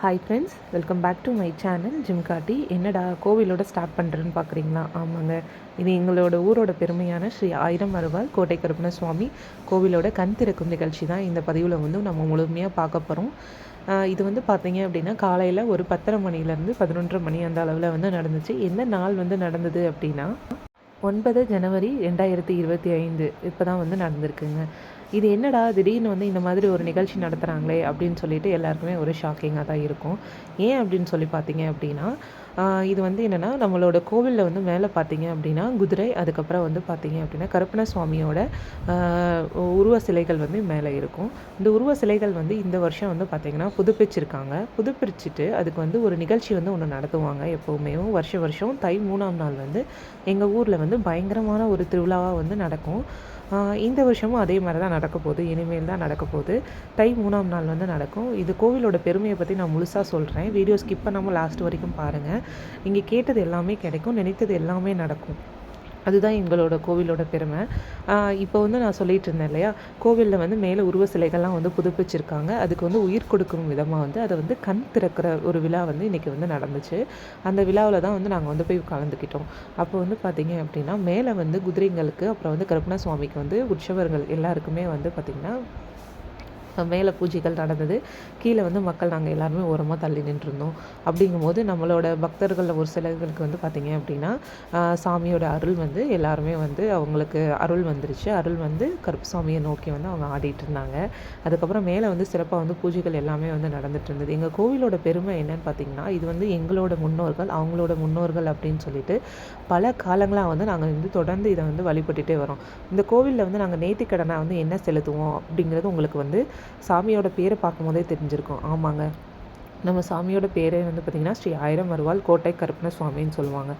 Hi friends welcome back to my channel gym காட்டி என்னடா கோவிலோட ஸ்டார்ட் பண்ணுறேன்னு பார்க்குறீங்களா ஆமாங்க. இது எங்களோட ஊரோட பெருமையான ஸ்ரீ ஆயிரம் அருவாள் கோட்டை கருப்பண சுவாமி கோவிலோட கண் திறக்கும் நிகழ்ச்சி தான் இந்த பதிவில் வந்து நம்ம முழுமையாக பார்க்க போகிறோம் இது வந்து பார்த்தீங்க அப்படின்னா காலையில் ஒரு பத்தரை மணிலேருந்து பதினொன்றரை மணி அந்த அளவில் வந்து நடந்துச்சு. என்ன நாள் வந்து நடந்தது அப்படின்னா ஒன்பது ஜனவரி ரெண்டாயிரத்தி இருபத்தி ஐந்து. இப்போ தான் வந்து நடந்திருக்குங்க. இது என்னடா திடீர்னு வந்து இந்த மாதிரி ஒரு நிகழ்ச்சி நடத்துகிறாங்களே அப்படின்னு சொல்லிட்டு எல்லாருக்குமே ஒரு ஷாக்கிங்காக தான் இருக்கும். ஏன் அப்படின்னு சொல்லி பார்த்தீங்க அப்படின்னா இது வந்து என்னென்னா நம்மளோட கோவிலில் வந்து மேலே பார்த்தீங்க அப்படின்னா குதிரை அதுக்கப்புறம் வந்து பார்த்தீங்க அப்படின்னா கருப்பண சுவாமியோட உருவ சிலைகள் வந்து மேலே இருக்கும். இந்த உருவ சிலைகள் வந்து இந்த வருஷம் வந்து பார்த்திங்கன்னா புதுப்பிச்சிருக்காங்க. புதுப்பிச்சுட்டு அதுக்கு வந்து ஒரு நிகழ்ச்சி வந்து ஒன்று நடத்துவாங்க எப்போவுமே. வருஷ வருஷம் தை மூணாம் நாள் வந்து எங்கள் ஊரில் வந்து பயங்கரமான ஒரு திருவிழாவாக வந்து நடக்கும். இந்த வருஷமும் அதே மாதிரி தான் நடக்க போகுது. இனிமேல் தான் நடக்க போகுது. தை மூணாம் நாள் வந்து நடக்கும். இது கோவிலோட பெருமையை பற்றி நான் முழுசாக சொல்கிறேன் வீடியோ ஸ்கிப் பண்ணாமல் லாஸ்ட் வரைக்கும் பாருங்கள் நீங்கள் கேட்டது எல்லாமே கிடைக்கும். நினைத்தது எல்லாமே நடக்கும். அதுதான் எங்களோட கோவிலோட பெருமை. இப்போ வந்து நான் சொல்லிகிட்டு இருந்தேன் இல்லையா? கோவிலில் வந்து மேலே உருவ சிலைகள்லாம் வந்து புதுப்பிச்சிருக்காங்க. அதுக்கு வந்து உயிர் கொடுக்கும் விதமாக வந்து அதை வந்து கண் திறக்கிற ஒரு விழா வந்து இன்றைக்கி வந்து நடந்துச்சு. அந்த விழாவில் தான் வந்து நாங்கள் வந்து போய் கலந்துக்கிட்டோம். அப்போ வந்து பார்த்திங்க அப்படின்னா மேலே வந்து குதிரைங்களுக்கு அப்புறம் வந்து கருப்பண சுவாமிக்கு வந்து உற்சவர்கள் எல்லாருக்குமே வந்து பார்த்திங்கன்னா மேலே பூஜைகள் நடந்தது. கீழே வந்து மக்கள் நாங்கள் எல்லாருமே ஓரமாக தள்ளி நின்றுருந்தோம். அப்படிங்கும்போது நம்மளோட பக்தர்களில் ஒரு சிலர்களுக்கு வந்து பார்த்திங்க அப்படின்னா சாமியோட அருள் வந்து எல்லாருமே வந்து அவங்களுக்கு அருள் வந்துருச்சு. அருள் வந்து கருப்புசாமியை நோக்கி வந்து அவங்க ஆடிட்டு இருந்தாங்க. அதுக்கப்புறம் மேலே வந்து சிறப்பாக வந்து பூஜைகள் எல்லாமே வந்து நடந்துட்டு இருந்தது. எங்கள் கோவிலோட பெருமை என்னன்னு பார்த்தீங்கன்னா இது வந்து எங்களோட முன்னோர்கள் அவங்களோட முன்னோர்கள் அப்படின்னு சொல்லிட்டு பல காலங்களாக வந்து நாங்கள் வந்து தொடர்ந்து இதை வந்து வழிபட்டுட்டே வரோம். இந்த கோவிலில் வந்து நாங்கள் நேர்த்திக்கடனை வந்து என்ன செலுத்துவோம் அப்படிங்கிறது உங்களுக்கு வந்து சாமியோட பேரை பார்க்கும்போதே தெரிஞ்சிருக்கும். ஆமாங்க. நம்ம சாமியோட பேரே வந்து பார்த்திங்கன்னா ஸ்ரீ ஆயிரம் வருவாள் கோட்டை கருப்பண சுவாமின்னு சொல்லுவாங்க.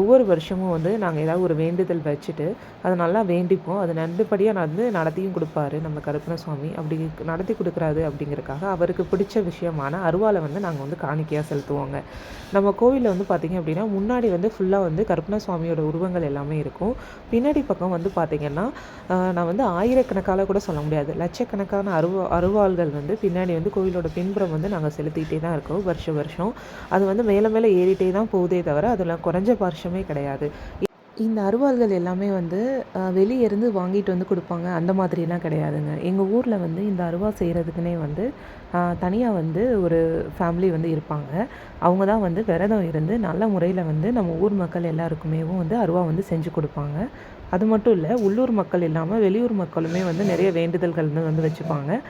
ஒவ்வொரு வருஷமும் வந்து நாங்கள் ஏதாவது ஒரு வேண்டுதல் வச்சுட்டு அதை நல்லா வேண்டிப்போம். அது நன்றுபடியாக நடந்து நடத்தியும் கொடுப்பாரு நம்ம கருப்பண சுவாமி. அப்படி நடத்தி கொடுக்குறாரு அப்படிங்கிறக்காக அவருக்கு பிடிச்ச விஷயமான அருவாலை வந்து நாங்கள் வந்து காணிக்கையாக செலுத்துவோங்க. நம்ம கோவிலில் வந்து பார்த்திங்க அப்படின்னா முன்னாடி வந்து ஃபுல்லாக வந்து கருப்பண சுவாமியோட உருவங்கள் எல்லாமே இருக்கும். பின்னாடி பக்கம் வந்து பார்த்திங்கன்னா நான் வந்து ஆயிரக்கணக்கால் கூட சொல்ல முடியாது. லட்சக்கணக்கான அருவா அருவாள்கள் வந்து பின்னாடி வந்து கோவிலோட பின்புறம் வந்து நாங்கள் செலுத்திட்டே தான் இருக்கும் வருஷம் வருஷம். அது வந்து மேலே மேலே ஏறிட்டே தான் போகுதே தவிர அதில் குறைஞ்ச வருஷமே கிடையாது. இந்த அருவாள்கள் எல்லாமே வந்து வெளியேருந்து வாங்கிட்டு வந்து கொடுப்பாங்க. அந்த மாதிரிலாம் கிடையாதுங்க. எங்கள் ஊரில் வந்து இந்த அருவா செய்கிறதுக்குனே வந்து தனியாக வந்து ஒரு ஃபேமிலி வந்து இருப்பாங்க. அவங்க தான் வந்து விரதம் இருந்து நல்ல முறையில் வந்து நம்ம ஊர் மக்கள் எல்லாருக்குமேவும் வந்து அருவா வந்து செஞ்சு கொடுப்பாங்க. அது மட்டும் இல்லை உள்ளூர் மக்கள் இல்லாமல் வெளியூர் மக்களுமே வந்து நிறைய வேண்டுதல்கள் வந்து வச்சுப்பாங்க.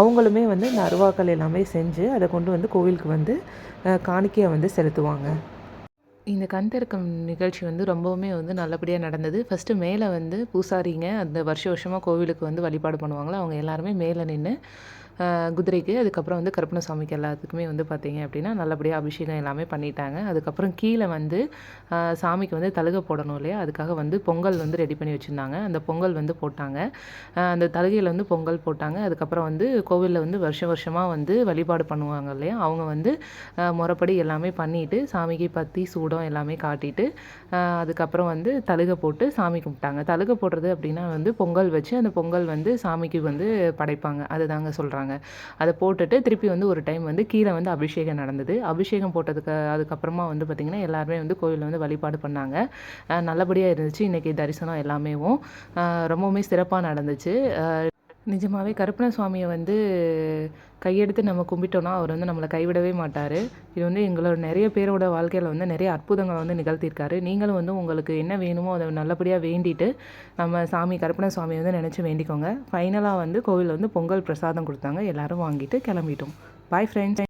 அவங்களுமே வந்து இந்த அருவாக்கள் எல்லாமே செஞ்சு அதை கொண்டு வந்து கோவிலுக்கு வந்து காணிக்கையை வந்து செலுத்துவாங்க. இந்த கண் திறக்கும் நிகழ்ச்சி வந்து ரொம்பவுமே வந்து நல்லபடியாக நடந்தது. ஃபஸ்ட்டு மேலே வந்து பூசாரிங்க அந்த வருஷ வருஷமாக கோவிலுக்கு வந்து வழிபாடு பண்ணுவாங்களோ? அவங்க எல்லாருமே மேலே நின்று குதிரைக்கு அதுக்கப்புறம் வந்து கருப்பணசாமிக்கு எல்லாத்துக்குமே வந்து பார்த்திங்க அப்படின்னா நல்லபடியாக அபிஷேகம் எல்லாமே பண்ணிட்டாங்க. அதுக்கப்புறம் கீழே வந்து சாமிக்கு வந்து தழுகை போடணும் இல்லையா? அதுக்காக வந்து பொங்கல் வந்து ரெடி பண்ணி வச்சுருந்தாங்க. அந்த பொங்கல் வந்து போட்டாங்க. அந்த தழுகையில் வந்து பொங்கல் போட்டாங்க. அதுக்கப்புறம் வந்து கோவிலில் வந்து வருஷம் வருஷமாக வந்து வழிபாடு பண்ணுவாங்க இல்லையா? அவங்க வந்து முறைப்படி எல்லாமே பண்ணிவிட்டு சாமிக்கு பற்றி சூடம் எல்லாமே காட்டிட்டு அதுக்கப்புறம் வந்து தழுகை போட்டு சாமி கும்பிட்டாங்க. தழுகை போடுறது அப்படின்னா வந்து பொங்கல் வச்சு அந்த பொங்கல் வந்து சாமிக்கு வந்து படைப்பாங்க. அதுதாங்க சொல்கிறாங்க சொல்கிறாங்க அதை போட்டுட்டு திருப்பி வந்து ஒரு டைம் வந்து கீழே வந்து அபிஷேகம் நடந்தது. அபிஷேகம் போட்டதுக்கு அதுக்கப்புறமா வந்து பார்த்திங்கன்னா எல்லாருமே வந்து கோவிலில் வந்து வழிபாடு பண்ணாங்க. நல்லபடியாக இருந்துச்சு. இன்றைக்கி தரிசனம் எல்லாமேவும். ரொம்பவுமே சிறப்பாக நடந்துச்சு. நிஜமாகவே கருப்பண சுவாமியை வந்து கையெடுத்து நம்ம கும்பிட்டோன்னா அவர் வந்து நம்மளை கைவிடவே மாட்டார். இது வந்து எங்களோட நிறைய பேரோட வாழ்க்கையில் வந்து நிறைய அற்புதங்களை வந்து நிகழ்த்தியிருக்காரு. நீங்களும் வந்து உங்களுக்கு என்ன வேணுமோ அதை நல்லபடியாக வேண்டிட்டு நம்ம சாமி கருப்பண சுவாமியை வந்து நினச்சி வேண்டிக்கோங்க. ஃபைனலாக வந்து கோவிலில் வந்து பொங்கல் பிரசாதம் கொடுத்தாங்க. எல்லோரும் வாங்கிட்டு கிளம்பிட்டோம். Bye friends